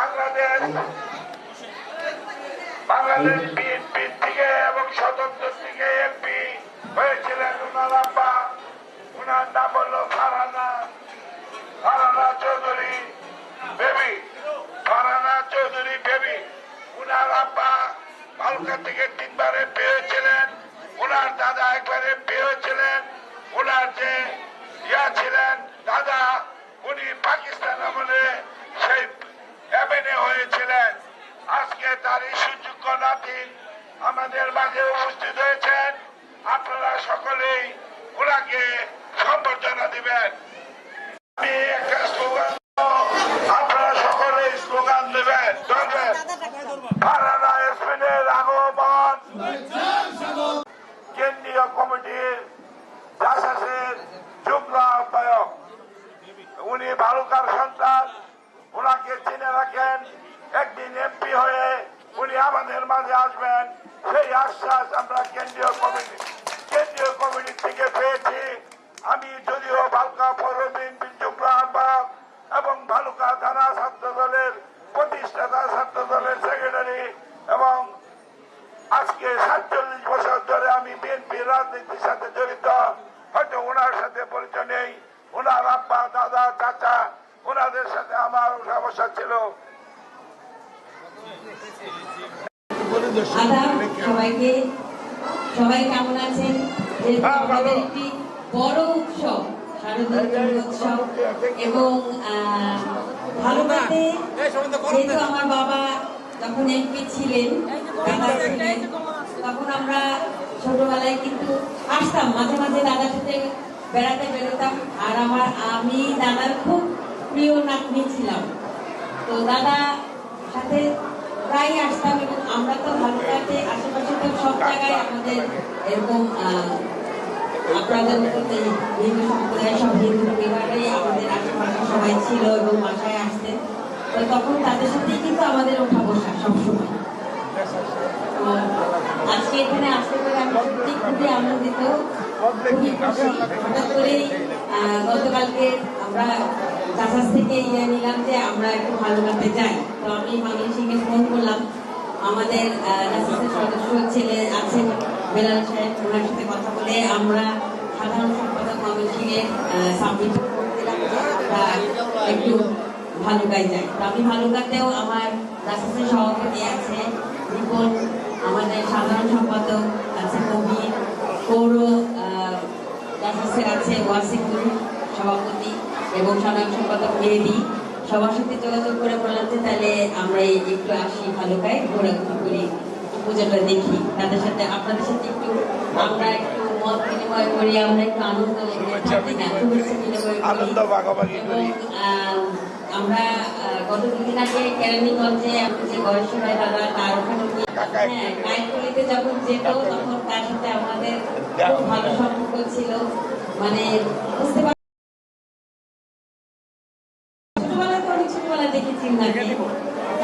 Bangladesh. Bangladesh BNP থেকে এবং স্বতন্ত্র থেকে এমপি হয়েছিলেন উনার আব্বা। উনার নাম হলো ফারানা। ফারানা চৌধুরী বেবি। ফারানা চৌধুরী বেবি। উনার আব্বা ভালুকা থেকে তিনবার এমপি হয়েছিলেন। উনার দাদা একবার এমপি হয়েছিলেন। উনার যে ইয়া ছিলেন, দাদা উনি পাকিস্তান আমলে সেই এমএনএ হয়েছিলেন আজকে তার এই সুযোগ্য নাতি আমাদের মাঝে উপস্থিত হয়েছেন। আপনারা সকলেই ওনাকে সম্বর্ধনা দিবেন। আমি একটা স্লোগান আপনারা সকলেই স্লোগান দেবেন ধরবেন ফারানা এসপিনের আগমন কেন্দ্রীয় কমিটির জাসাসের যুগ্ম আহ্বায়ক উনি ভালুকার সন্তান ওনাকে চিনে রাখেন একদিন এমপি হয়ে উনি আমাদের আসবেন, সেই আশ্বাস আমরা কেন্দ্রীয় কমিটি কেন্দ্রীয় কমিটি থেকে পেয়েছি। আমি যদিও ভালুকা পৌর বিএনপির এবং ভালুকা থানা ছাত্র দলের প্রতিষ্ঠাতা ছাত্র দলের সেক্রেটারি এবং আজকে সাতচল্লিশ বছর ধরে আমি বিএনপির রাজনীতির সাথে জড়িত। হয়তো ওনার সাথে পরিচয় নেই। ওনার আব্বা, দাদা, চাচা, ওনাদের সাথে আমার সমস্যা ছিল। আদাব সবাইকে সবাই কেমন আছেন? যেহেতু ভালো। আমাদের একটি বড় উৎসব শারদীয় এবং আহ, যেহেতু আমার বাবা যখন এমপি ছিলেন দাদা ছিলেন তখন আমরা ছোটবেলায় কিন্তু আসতাম মাঝে মাঝে দাদার সাথে বেড়াতে বেরোতাম। আর আমার আমি দাদার খুব প্রিয় নাতনি ছিলাম। তো দাদা সাথে প্রায় আসতাম এবং আমরা তো ভালুকাতে আশেপাশে তো সব জায়গায় আমাদের এরকম আপনাদের এই হিন্দু সম্প্রদায় সব হিন্দু পরিবারে আমাদের আশেপাশে সবাই ছিল এবং বাসায় আসতেন। তো তখন তাদের সাথেই কিন্তু আমাদের ওঠা বসা সবসময়। আজকে এখানে আসতে পেরে আমি সত্যি খুবই আনন্দিত, খুবই খুশি। হঠাৎ করেই গতকালকে আমরা চাষাস থেকে ইয়ে নিলাম যে আমরা একটু ভালো ভালুকাতে যাই। তো আমি মামিন সিংকে ফোন করলাম। আমাদের চাষাসের সদস্য ছেলে আছেন বেলাল সাহেব, ওনার সাথে কথা বলে আমরা সাধারণ সম্পাদক মামিন সিংয়ের সাবমিট করে দিলাম যে আমরা একটু ভালুকায় যাই। তো আমি ভালুকাতেও আমার চাষাসের সভাপতি আছে, রিপন, আমাদের সাধারণ সম্পাদক আছে কবি, পৌর চাষাসের আছে ওয়াসিকুল সভাপতি। এবং সাধারণ সম্পাদক মেহেদি। সবার সাথে যোগাযোগ করে বললাম যে তাহলে আমরা এই একটু আসি ভালুকায় ঘোরাঘুরি করি পুজোটা দেখি। তাদের সাথে আপনাদের সাথে একটু আমরা একটু মত বিনিময় করি আমরা একটু আনন্দ করি। আনন্দ ভাগাভাগি করি। আহ, আমরা গত দুদিন আগে কেরানীগঞ্জে যে বয়স হয় দাদা তার ওখানে হ্যাঁ যখন যেত তখন তার সাথে আমাদের খুব ভালো সম্পর্ক ছিল। মানে বুঝতে পার ছোটবেলায় তো অনেক ছোটবেলায় দেখেছি ওনাকে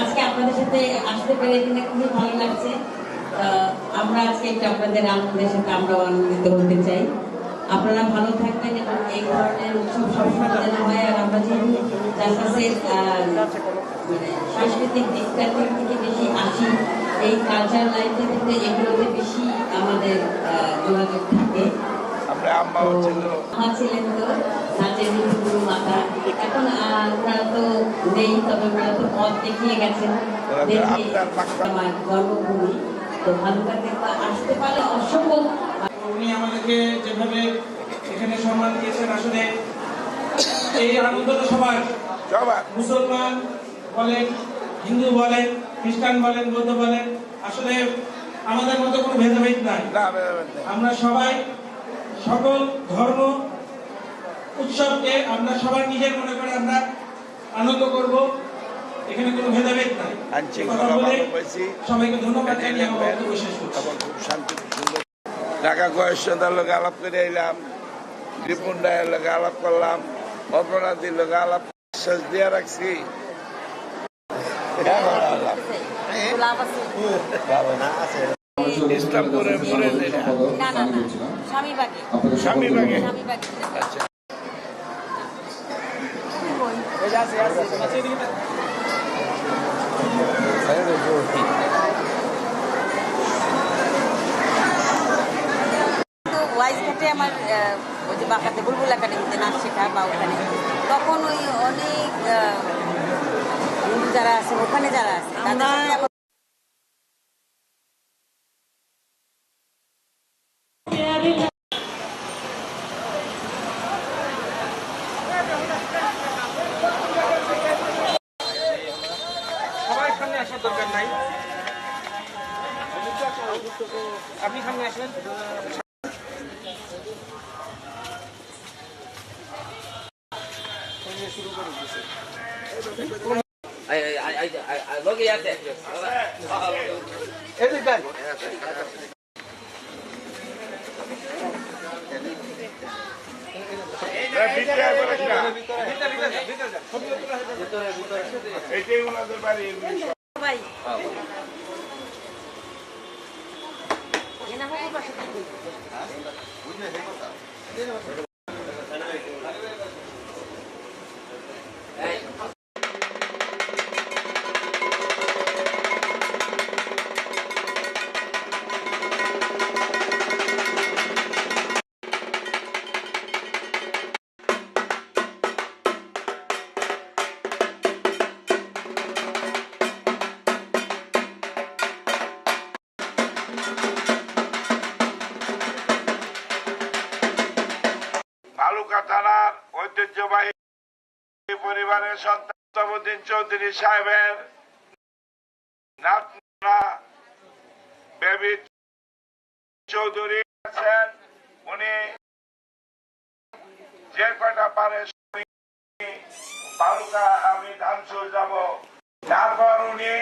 আজকে আপনাদের সাথে আসতে পেরে এখানে খুবই ভালো লাগছে। আমরা আজকে একটু আপনাদের আনন্দের সাথে আমরাও আনন্দিত হতে চাই। আপনারা ভালো থাকবেন এবং এই ধরনের উৎসব সবসময় যেন হয়। আর আমরা যেহেতু চাষাসের মানে সাংস্কৃতিক দিকটার দিক থেকে বেশি আসি এই কালচার লাইফে থেকে এগুলোতে বেশি আমাদের যোগাযোগ থাকে। আমার ছিলেন তো নাচের গুরু মাতা এখন আহ, ওনারা তো নেই তবে ওনারা তো পথ দেখিয়ে গেছেন ওরা তো দেখে আপনার পাক্কা। আমার গর্বভূমি তো ভালুকাতে তো আসতে পারলে অসম্ভব উনি আমাদেরকে যেভাবে এখানে সম্মান দিয়েছেন আসলে এই আনন্দটা সবার সবার মুসলমান বলেন হিন্দু বলেন খ্রিস্টান বলেন বৌদ্ধ বলেন আসলে আমাদের মধ্যে কোনো ভেদাভেদ নাই। আমরা সবাই সকল ধর্ম উৎসবকে আমরা সবার নিজের মনে করে আমরা আনন্দ করব। এখানে কোনো ভেদাভেদ নাই। সবাইকে ধন্যবাদ জানিয়ে খুব শান্তি ঢাকা গয়েশ্বরের লোক আলাপ করে এলাম। রিপুন রায়ের লোক আলাপ করলাম। অপরাধীর লোক আলাপ শেষ দিয়ে রাখছি। এখন আলাপ। লাভ আছে ভালো না আছে। ইসলামপুরে পরে স্বামীবাগে আচ্ছা। তো ওয়াইজ ঘাটে আমার ওই যে বাঁকাতে বুলবুল একাডেমিতে নাচ শেখা বা ওখানে। তখন ওই অনেক যারা আছে ওখানে যারা আছে আসার দরকার নাই আপনি সামনে আসবেন. ভিতরে একবার একটা। এইটাই ওনাদের বাড়ি সবাই এনা হোক পাশে থাকুন। ভালুকা চৌধুরী আছেন। উনি যে কটা পারে আমি ধানসুর যাব। তারপর উনি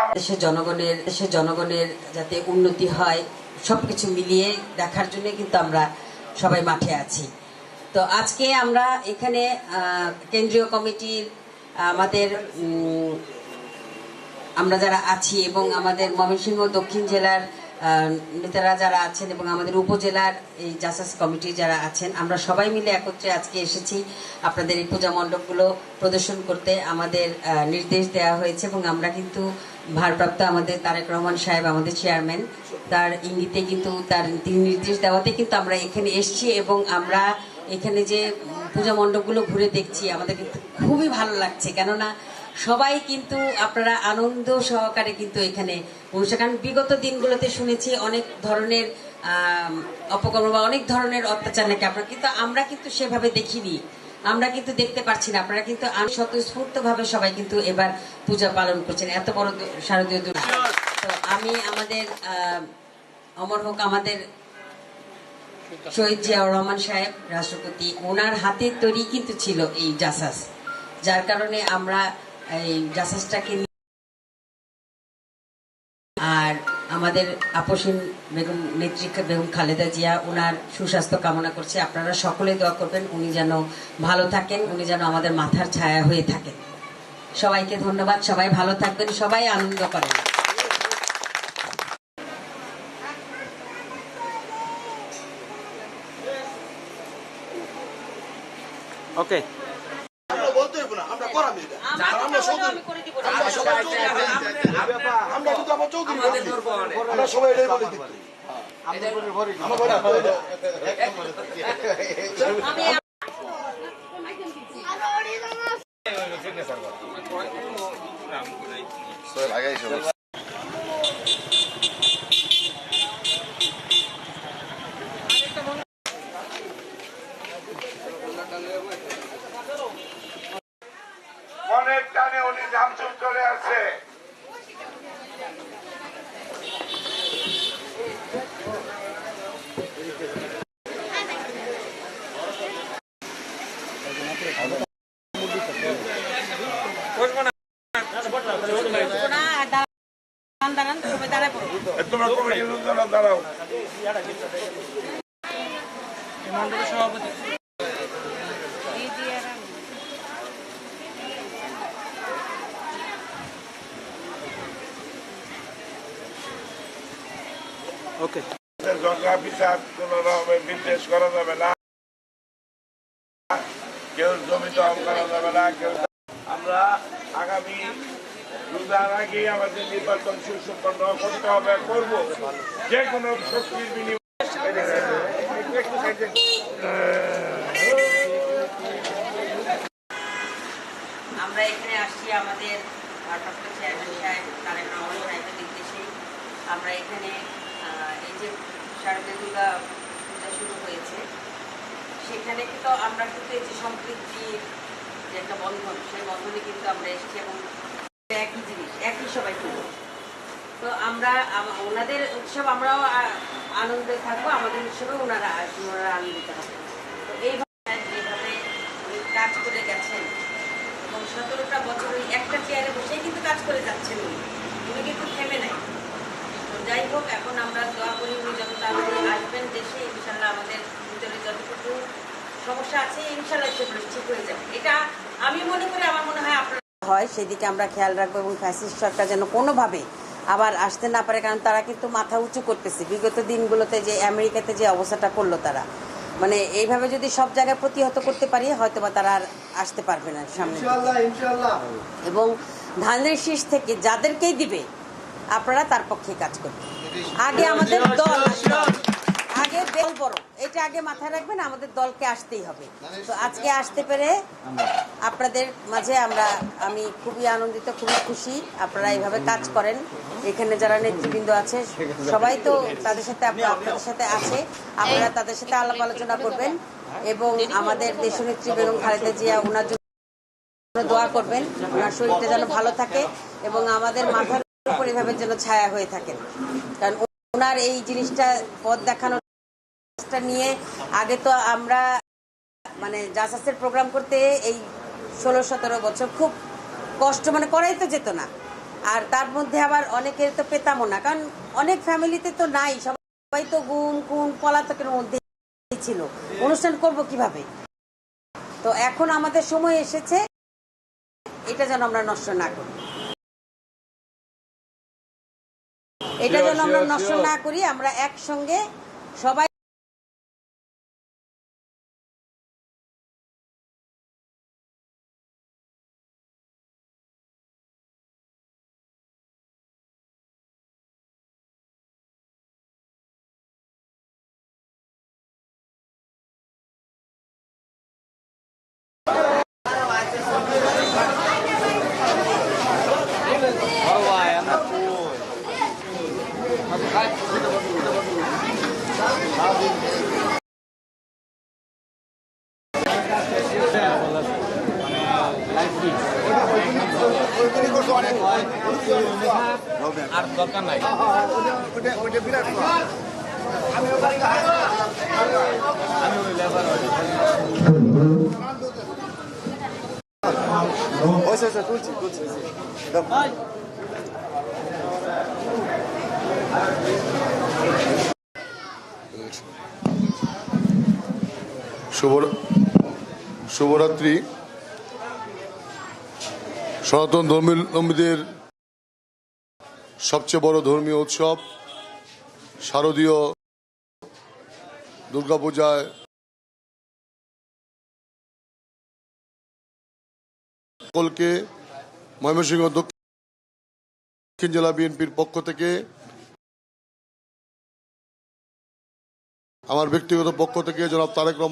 আমার জনগণের, দেশের জনগণের যাতে উন্নতি হয়, সবকিছু মিলিয়ে দেখার জন্য কিন্তু আমরা সবাই মাঠে আছি। তো আজকে আমরা এখানে কেন্দ্রীয় কমিটির আমাদের আমরা যারা আছি এবং আমাদের ময়মনসিংহ দক্ষিণ জেলার নেতারা যারা আছেন এবং আমাদের উপজেলার এই জাসাস কমিটি যারা আছেন, আমরা সবাই মিলে একত্রে আজকে এসেছি আপনাদের এই পূজা মণ্ডপগুলো প্রদর্শন করতে। আমাদের নির্দেশ দেওয়া হয়েছে এবং আমরা কিন্তু ভারপ্রাপ্ত আমাদের তারেক রহমান সাহেব, আমাদের চেয়ারম্যান, তার ইঙ্গিতে কিন্তু তার তিনি নির্দেশ দেওয়াতে কিন্তু আমরা এখানে এসেছি এবং আমরা এখানে যে পূজা মণ্ডপগুলো ঘুরে দেখছি, আমাদের কিন্তু খুবই ভালো লাগছে, কেননা সবাই কিন্তু আপনারা আনন্দ সহকারে কিন্তু এখানে অনুষ্ঠান কারণ বিগত দিনগুলোতে শুনেছি অনেক ধরনের অপকর্ম বা অনেক ধরনের অত্যাচার নাকি আপনারা, কিন্তু আমরা কিন্তু সেভাবে দেখিনি। আমরা কিন্তু দেখতে পাচ্ছি না, আপনারা কিন্তু স্বতঃস্ফূর্ত ভাবে সবাই কিন্তু এবার পূজা পালন করছেন। এত বড় শারদীয় দুর্গা। তো আমি আমাদের অমর হোক আমাদের শহীদ জিয়াউর রহমান সাহেব, রাষ্ট্রপতি, ওনার হাতের তৈরি কিন্তু ছিল এই জাসাস। যার কারণে আমরা এই জাসাসটাকে আর আমাদের আপসীন বেগম নেত্রী বেগম খালেদা জিয়া ওনার সুস্বাস্থ্য কামনা করছে। আপনারা সকলে দোয়া করবেন, উনি যেন ভালো থাকেন, উনি যেন আমাদের মাথার ছায়া হয়ে থাকেন। সবাইকে ধন্যবাদ, সবাই ভালো থাকবেন, সবাই আনন্দ করেন। বলতে করামি এটা আমরা চৌধুরী আমরা সবাই চৌধুরী। আমরা কিন্তু আমার চৌধুরী। আমরা সবাই এটাই বলি কিন্তু। আমার দাঁড়াও সভাপতি ওকে দরকার বিচার কোনো রকমের বিদ্বেষ করা যাবে না কেউ জমি দখল করা যাবে না, কেউ আমরা আগামী রোজার আগেই আমাদের নির্বাচন সুসম্পন্ন করতে হবে, করব। যে কোনো শক্তির আমরা এখানে আসছি আমাদের ভারপ্রাপ্ত চেয়ারম্যান সাহেব, তারেক রহমান সাহেবের নির্দেশেই। আমরা এখানে এই যে শারদীয় দুর্গা পূজা শুরু হয়েছে সেখানে কিন্তু আমরা কিন্তু এই যে সম্পৃক্তির যে একটা বন্ধন, সেই বন্ধনে কিন্তু আমরা এসেছি এবং একই জিনিস, একই সবাই কিন্তু তো আমরা ওনাদের উৎসব আমরাও আনন্দে থাকব, আমাদের উৎসবে ওনারা ওনারা আনন্দিত হবে। তো এইভাবে যেভাবে উনি কাজ করে গেছেন। এবং সতেরোটা বছর ওই একটা চেয়ারে বসেই কিন্তু কাজ করে যাচ্ছেন উনি। উনি কিন্তু থেমে নাই। তো যাই হোক, এখন আমরা দোয়া করি উনি যত তাড়াতাড়ি আসবেন দেশে ইনশাল্লাহ আমাদের সমস্যা আছে ইনশাল্লাহ সেগুলো ঠিক হয়ে যাবে। এটা আমি মনে করি আমার মনে হয় আপনার হয় সেদিকে আমরা খেয়াল রাখব এবং ফ্যাসিস্ট সরকার যেন কোনোভাবে আবার আসতে না পারে কারণ তারা কিন্তু মাথা উঁচু করতেছে। বিগত দিনগুলোতে যে আমেরিকাতে যে অবস্থাটা করল তারা। মানে এইভাবে যদি সব জায়গায় প্রতিহত করতে পারি হয়তো বা তারা আর আসতে পারবে না সামনে এবং ধানের শীষ থেকে যাদেরকেই দিবে আপনারা তার পক্ষে কাজ করবেন। আগে আমাদের দল আগে দল বড় এটা আগে মাথায় রাখবেন আমাদের দলকে আসতেই হবে। তো আজকে আসতে পেরে আপনাদের মাঝে আমরা আমি খুবই আনন্দিত খুবই খুশি আপনারা এইভাবে কাজ করেন। এখানে যারা নেতৃবৃন্দ আছে সবাই তো তাদের সাথে আপনাদের সাথে আছে আপনারা তাদের সাথে আলাপ আলোচনা করবেন এবং আমাদের দেশনেত্রী বেগম খালেদা জিয়া ওনার জন্য দোয়া করবেন ওনার শরীরটা যেন ভালো থাকে এবং আমাদের মাথার উপর এভাবে যেন ছায়া হয়ে থাকেন কারণ ওনার এই জিনিসটা পথ দেখানোর টা নিয়ে আগে তো আমরা মানে জাসাসের প্রোগ্রাম করতে এই ষোলো সতেরো বছর খুব কষ্ট মানে করাই তো যেত না। আর তার মধ্যে আবার অনেকের তো পেতামও না কারণ অনেক ফ্যামিলিতে তো নাই সবাই তো গুম খুন পলাতকের মধ্যে ছিল। অনুষ্ঠান করব কীভাবে? তো এখন আমাদের সময় এসেছে এটা যেন আমরা নষ্ট না করি। এটা যেন আমরা নষ্ট না করি আমরা একসঙ্গে সবাই আর দরকার নাই শুভরাত্রি। সনাতন ধর্মীদের সবচেয়ে বড় ধর্মীয় উৎসব শারদীয় দুর্গাপূজায় সকলকে ময়মনসিংহ দক্ষিণ জেলা বিএনপির পক্ষ থেকে, আমার ব্যক্তিগত পক্ষ থেকে জনাব তারেক রহমান